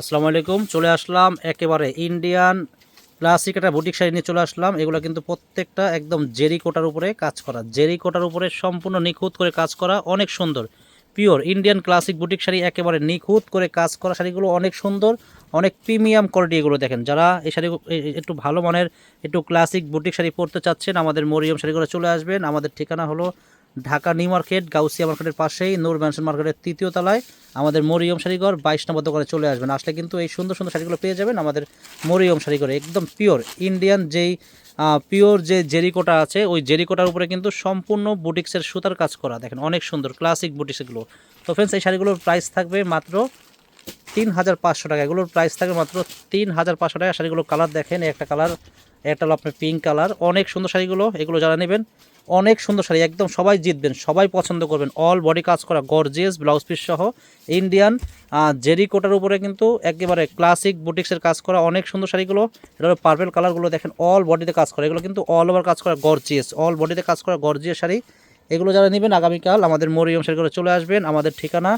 আসসালামু আলাইকুম, চলে আসলাম একেবারে ইন্ডিয়ান ক্লাসিক একটা বুটিক শাড়ি নিয়ে চলে আসলাম। এগুলো কিন্তু প্রত্যেকটা একদম জেরি কোটার উপরে কাজ করা। জেরি কোটার উপরে সম্পূর্ণ নিখুঁত করে কাজ করা, অনেক সুন্দর। Pure Indian classic boutique sari একেবারে নিখুঁত করে কাজ করা শাড়িগুলো অনেক সুন্দর, অনেক প্রিমিয়াম কোয়ালিটি এগুলো দেখেন। যারা এই শাড়ি একটু ভালো মানের একটু ক্লাসিক বুটিক শাড়ি পরতে চাচ্ছেন, আমাদের মরিয়ম শাড়িগুলো চলে আসবেন। আমাদের ঠিকানা হলো ঢাকা নিউ মার্কেট, গাউসিয়া মার্কেটের পাশেই নূর ম্যানশন মার্কেটের তৃতীয় তলায় আমাদের মরিয়ম শাড়িঘর বাইশ নম্বর দোকানে চলে আসবেন। আসলে কিন্তু এই সুন্দর সুন্দর শাড়িগুলো পেয়ে যাবেন আমাদের মরিয়ম শাড়িঘরে, একদম পিওর ইন্ডিয়ান যেই পিওর যে জেরিকোটা আছে, ওই জেরিকোটার উপরে কিন্তু সম্পূর্ণ বুটিক্সের সুতার কাজ করা। দেখেন অনেক সুন্দর ক্লাসিক বুটিক্সগুলো তো ফ্রেন্ডস এই শাড়িগুলোর প্রাইস থাকবে মাত্র তিন হাজার পাঁচশো টাকা। এগুলোর প্রাইস থাকবে মাত্র তিন হাজার পাঁচশো টাকা। শাড়িগুলো কালার দেখেন, একটা কালার একটা হলো আপনার পিঙ্ক কালার অনেক সুন্দর শাড়িগুলো, এগুলো যারা নেবেন, অনেক সুন্দর শাড়ি, একদম সবাই জিতবেন, সবাই পছন্দ করবেন। অল বডি কাজ করা গর্জিয়াস ব্লাউজ পিস সহ ইন্ডিয়ান জেরি কোটার উপরে কিন্তু একেবারে ক্লাসিক বুটিক্সের কাজ করা, অনেক সুন্দর শাড়িগুলো। এটা হলো পার্পেল কালারগুলো দেখেন অল বডিতে কাজ করা। এগুলো কিন্তু অল ওভার কাজ করা গর্জিয়াস অল বডিতে কাজ করা গর্জিয়াস শাড়ি। এগুলো যারা নেবেন, আগামীকাল আমাদের মরিয়ম শাড়িগুলো চলে আসবেন। আমাদের ঠিকানা,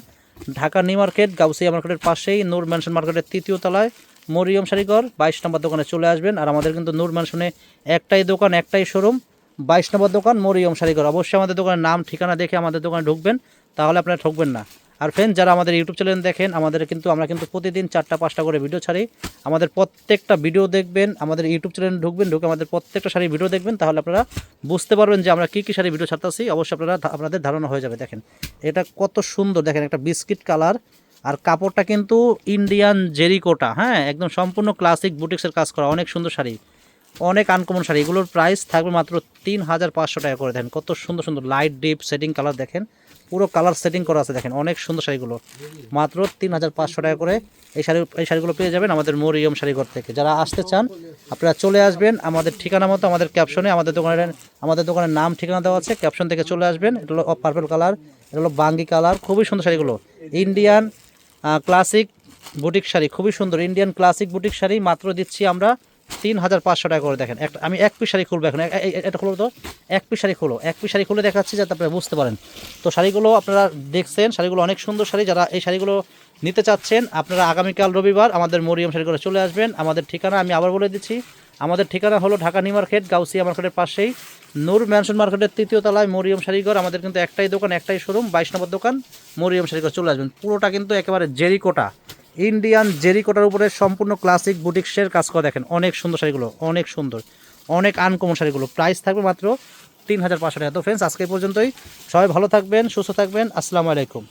ঢাকা নিউ মার্কেট, গাউসিয়া মার্কেটের পাশেই, নূর ম্যানশন মার্কেটের তৃতীয় তলায়। মরিয়ম শাড়িঘর বাইশ নম্বর দোকানে চলে আসবেন। আর আমাদের কিন্তু নূর ম্যানশনে একটাই দোকান, একটাই শোরুম, বাইশ নম্বর দোকান মরিয়ম শাড়িঘর অবশ্যই আমাদের দোকানের নাম, ঠিকানা দেখে আমাদের দোকানে ঢুকবেন, তাহলে আপনারা ঠকবেন না। আর ফ্রেন্ড যারা আমাদের ইউটিউব চ্যানেল দেখেন, আমাদের কিন্তু, আমরা কিন্তু প্রতিদিন চারটা, পাঁচটা করে ভিডিও ছাড়ি। আমাদের প্রত্যেকটা ভিডিও দেখবেন, আমাদের ইউটিউব চ্যানেল ঢুকবেন, ঢুকে আমাদের প্রত্যেকটা শাড়ি ভিডিও দেখবেন, তাহলে আপনারা বুঝতে পারবেন যে আমরা কী কী শাড়ি ভিডিও ছাড়তেছি। অবশ্যই আপনারা আপনাদের ধারণা হয়ে যাবে, দেখেন। এটা কত সুন্দর, দেখেন একটা বিস্কিট কালার আর কাপড়টা কিন্তু ইন্ডিয়ান জেরিকোটা হ্যাঁ? একদম সম্পূর্ণ ক্লাসিক বুটিক্সের কাজ করা, অনেক সুন্দর শাড়ি। অনেক আনকমন শাড়ি। এগুলোর প্রাইস থাকবে মাত্র তিন হাজার পাঁচশো টাকা করে, দেখেন কত সুন্দর সুন্দর লাইট ডিপ সেটিং কালার দেখেন। পুরো কালার সেটিং করা আছে, দেখেন অনেক সুন্দর শাড়িগুলো। মাত্র তিন হাজার পাঁচশো টাকা করে এই শাড়ি, এই শাড়িগুলো পেয়ে যাবেন আমাদের মরিয়ম শাড়িঘর থেকে। যারা আসতে চান, আপনারা চলে আসবেন আমাদের ঠিকানা মতো, আমাদের ক্যাপশনে আমাদের দোকানের আমাদের দোকানের নাম, ঠিকানা দেওয়া আছে ক্যাপশন থেকে চলে আসবেন। এটা হলো পার্পল কালার এটা হলো বাঙ্গি কালার খুবই সুন্দর শাড়িগুলো। ইন্ডিয়ান ক্লাসিক বুটিক শাড়ি, খুবই সুন্দর ইন্ডিয়ান ক্লাসিক বুটিক শাড়ি, মাত্র দিচ্ছি আমরা তিন হাজার পাঁচশো টাকা করে দেখেন। একটা আমি এক পিস শাড়ি খুলবো এখন। এটা খুলবো তো? এক পিস শাড়ি খুলো। এক পিস শাড়ি খুলে দেখাচ্ছি যাতে আপনারা বুঝতে পারেন। তো শাড়িগুলো আপনারা দেখছেন, শাড়িগুলো অনেক সুন্দর শাড়ি। যারা এই শাড়িগুলো নিতে চাচ্ছেন, আপনারা আগামীকাল রবিবার আমাদের মরিয়ম শাড়িগুলো চলে আসবেন। আমাদের ঠিকানা আমি আবার বলে দিচ্ছি। আমাদের ঠিকানা হলো ঢাকা নিউ মার্কেট, গাউসিয়া মার্কেটের পাশেই। নূর ম্যানশন মার্কেটের তৃতীয় তলায় মরিয়ম শাড়িঘর, আমাদের কিন্তু একটাই দোকান, একটাই শোরুম, বাইশ নম্বর দোকান, মরিয়ম শাড়িঘর চলে আসবেন। পুরোটা কিন্তু একেবারে জেরিকোটা। ইন্ডিয়ান জেরিকোটার উপরে সম্পূর্ণ ক্লাসিক বুটিক্সের কাজ করা দেখেন, অনেক সুন্দর শাড়িগুলো, অনেক সুন্দর, অনেক আনকমন শাড়িগুলো। প্রাইস থাকবে মাত্র তিন হাজার পাঁচশো টাকা। তো ফ্রেন্ডস আজকে পর্যন্তই। সবাই ভালো থাকবেন, সুস্থ থাকবেন। আসসালামু আলাইকুম।